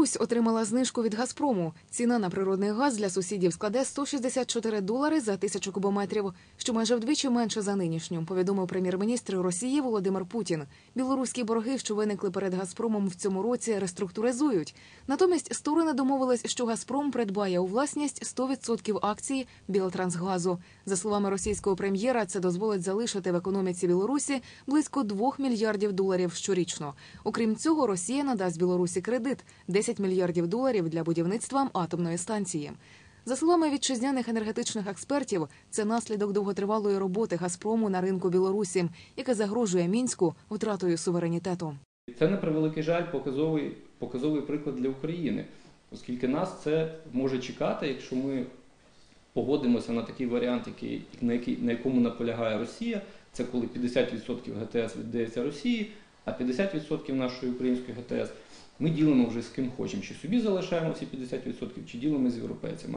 Білорусь отримала знижку від Газпрому. Ціна на природний газ для сусідів складе 164 долари за тисячу кубометрів, що майже вдвічі менше за нинішню. Повідомив прем'єр-міністр Росії Володимир Путін. Білоруські борги, що виникли перед Газпромом в цьому році, реструктуризують. Натомість сторони домовились, що Газпром придбає у власність 100% акцій Білотрансгазу. За словами російського прем'єра, це дозволить залишити в економіці Білорусі близько 2 мільярдів доларів щорічно. Окрім цього, Росія надасть Білорусі кредит 10 мільярдів доларів для будівництва атомної станції. За словами вітчизняних енергетичних експертів, це наслідок довготривалої роботи Газпрому на ринку Білорусі, яка загрожує мінську втратою суверенітету. Це на превеликий жаль показовий, показовий приклад для України, оскільки нас це може чекати, якщо ми погодимося на такий варіант, який, на, який, на якому наполягає Росія. Це коли 50% ГТС віддається Росії, а 50% нашої української ГТС ми ділимо вже з ким хочемо. Чи собі залишаємо ці 50%, чи ділимо з європейцями.